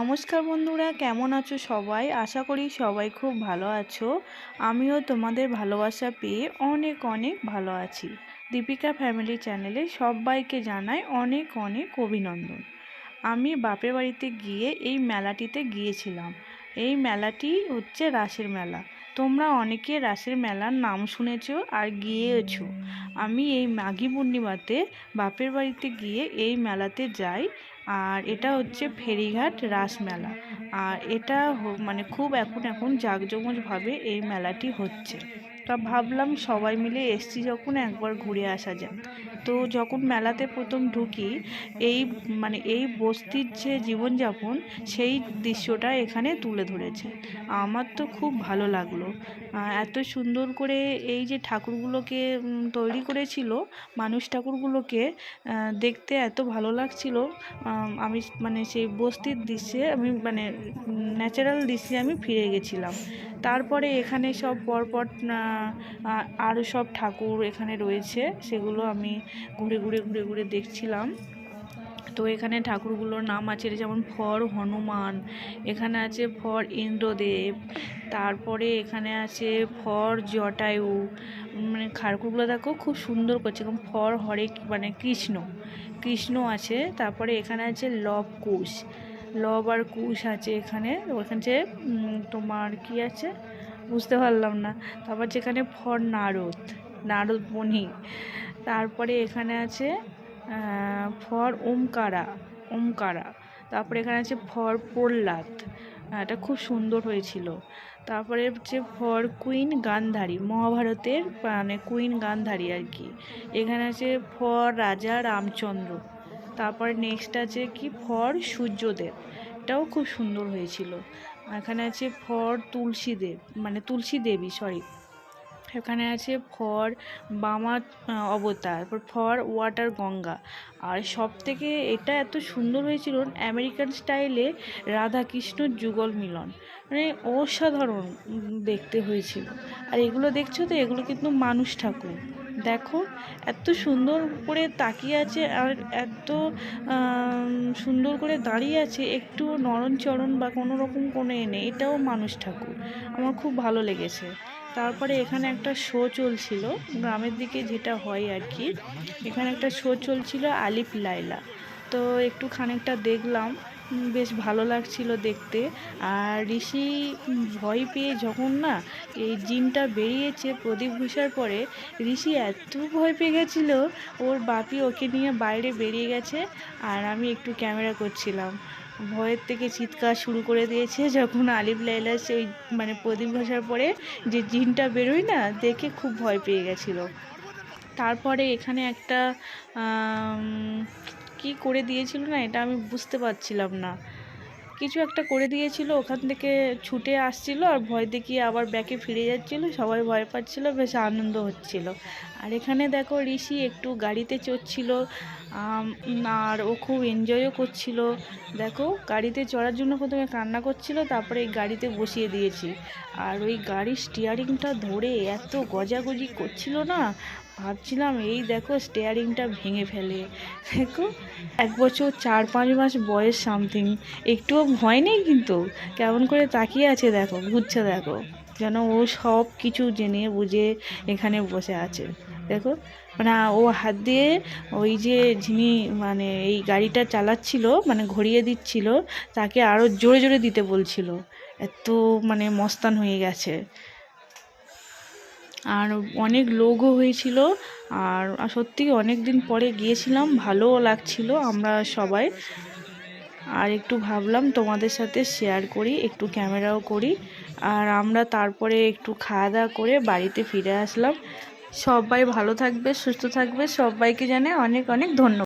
নমস্কার বন্ধুরা, কেমন আছো সবাই? আশা করি সবাই খুব ভালো আছো। আমিও তোমাদের ভালোবাসা পেয়ে অনেক অনেক ভালো আছি। দীপিকা ফ্যামিলি চ্যানেলে সবাইকে জানাই অনেক অনেক অভিনন্দন। আমি বাপের বাড়িতে গিয়ে এই মেলাটিতে গিয়েছিলাম। এই মেলাটি হচ্ছে রাসের মেলা। তোমরা অনেকে রাসের মেলার নাম শুনেছো আর গিয়েছো। আমি এই মাঘী পূর্ণিমাতে বাপের বাড়িতে গিয়ে এই মেলাতে যাই। আর এটা হচ্ছে ফেরিঘাট রাসমেলা আর এটা মানে খুব এখন এখন জাঁকজমকভাবে এই মেলাটি হচ্ছে। তা ভাবলাম সবাই মিলে এসছি যখন একবার ঘুরে আসা যাক। তো যখন মেলাতে প্রথম ঢুকি, এই মানে এই বস্তির যে জীবনযাপন, সেই দৃশ্যটা এখানে তুলে ধরেছে। আমার তো খুব ভালো লাগল। এত সুন্দর করে এই যে ঠাকুরগুলোকে তৈরি করেছিল, মানুষ ঠাকুরগুলোকে দেখতে এত ভালো লাগছিল। আমি মানে সেই বস্তির দৃশ্যে আমি মানে ন্যাচারাল দৃশ্যে আমি ফিরে গেছিলাম। তারপরে এখানে সব পরপর আরও সব ঠাকুর এখানে রয়েছে, সেগুলো আমি ঘুরে ঘুরে ঘুরে ঘুরে দেখছিলাম। তো এখানে ঠাকুরগুলোর নাম আছে যেমন ফর হনুমান, এখানে আছে ফর ইন্দ্রদেব, তারপরে এখানে আছে ফর জটায়ু মানে ঠাকুরগুলো দেখো খুব সুন্দর করছে, এবং ফর হরে মানে কৃষ্ণ কৃষ্ণ আছে, তারপরে এখানে আছে লব কুশ লব আর কুশ আছে এখানে। ওখানে যে তোমার কি আছে? বুঝতে পারলাম না। তারপর যেখানে ফর নারদ নারদ মণি তারপরে এখানে আছে ফর ওমকারা ওমকারা। তারপরে এখানে আছে ফর প্রহ্লাদ। এটা খুব সুন্দর হয়েছিল। তারপরে হচ্ছে ফর কুইন গান্ধারী, মহাভারতের মানে কুইন গান্ধারী আর কি। এখানে আছে ফর রাজা রামচন্দ্র। তারপরে নেক্সট আছে কি? ফর সূর্যদেব। এটাও খুব সুন্দর হয়েছিল। এখানে আছে ফর তুলসী দেব মানে তুলসী দেবী সরি এখানে আছে ফর বামা অবতার ফর ওয়াটার গঙ্গা। আর সব থেকে এটা এত সুন্দর হয়েছিল আমেরিকান স্টাইলে রাধা কৃষ্ণর যুগল মিলন। মানে অসাধারণ দেখতে হয়েছিল। আর এগুলো দেখছ তো? এগুলো কিন্তু মানুষ ঠাকুর। দেখো, এত সুন্দর করে তাকিয়ে আছে আর এত সুন্দর করে দাঁড়িয়ে আছে, একটু নরণচরণ বা কোনো রকম কোনো এ নেই। এটাও মানুষ ঠাকুর। আমার খুব ভালো লেগেছে। তারপরে এখানে একটা শো চলছিল, গ্রামের দিকে যেটা হয় আর কি, এখানে একটা শো চলছিল আলিফ লাইলা তো একটু খানিকটা দেখলাম বেশ ভালো লাগছিল দেখতে। আর ঋষি ভয় পেয়ে যখন না এই জিনটা বেরিয়েছে প্রদীপ ঘুষার পরে, ঋষি এত ভয় পেয়ে গেছিল, ওর বাপি ওকে নিয়ে বাইরে বেরিয়ে গেছে, আর আমি একটু ক্যামেরা করছিলাম। ভয়ের থেকে চিৎকার শুরু করে দিয়েছে যখন আলিফ লাইলা সেই মানে প্রদীপ ঘষার পরে যে জিনটা বেরোয় না, দেখে খুব ভয় পেয়ে গেছিল। তারপরে এখানে একটা কি করে দিয়েছিল না, এটা আমি বুঝতে পারছিলাম না। কিছু একটা করে দিয়েছিল, ওখান থেকে ছুটে আসছিল আর ভয় দেখিয়ে আবার ব্যাকে ফিরে যাচ্ছিল, সবাই ভয় পাচ্ছিল, বেশ আনন্দ হচ্ছিল। আর এখানে দেখো ঋষি একটু গাড়িতে চড়ছিল আর ও খুব এনজয়ও করছিল। দেখো গাড়িতে চড়ার জন্য প্রথমে কান্না করছিল, তারপরে এই গাড়িতে বসিয়ে দিয়েছি। আর ওই গাড়ির স্টিয়ারিংটা ধরে এত গজাগজি করছিল না ভাবছিলাম, এই দেখো স্টেয়ারিংটা ভেঙে ফেলে। দেখো, এক বছর চার পাঁচ মাস বয়স সামথিং একটুও ভয় নেই কিন্তু, কেমন করে তাকিয়ে আছে দেখো, ঘুরছে দেখো। যেন ও সব কিছু জেনে বুঝে এখানে বসে আছে। দেখো মানে ও হাত দিয়ে ওই যে যিনি মানে এই গাড়িটা চালাচ্ছিল মানে ঘুরিয়ে দিচ্ছিল, তাকে আরও জোরে জোরে দিতে বলছিল। এত মানে মস্তান হয়ে গেছে। আর অনেক লোকও হয়েছিল। আর সত্যি অনেক দিন পরে গিয়েছিলাম, ভালোও লাগছিল আমরা সবাই। আর একটু ভাবলাম তোমাদের সাথে শেয়ার করি, একটু ক্যামেরাও করি। আর আমরা তারপরে একটু খাওয়া দাওয়া করে বাড়িতে ফিরে আসলাম। সবাই ভালো থাকবে, সুস্থ থাকবে, সবাইকে জানে অনেক অনেক ধন্যবাদ।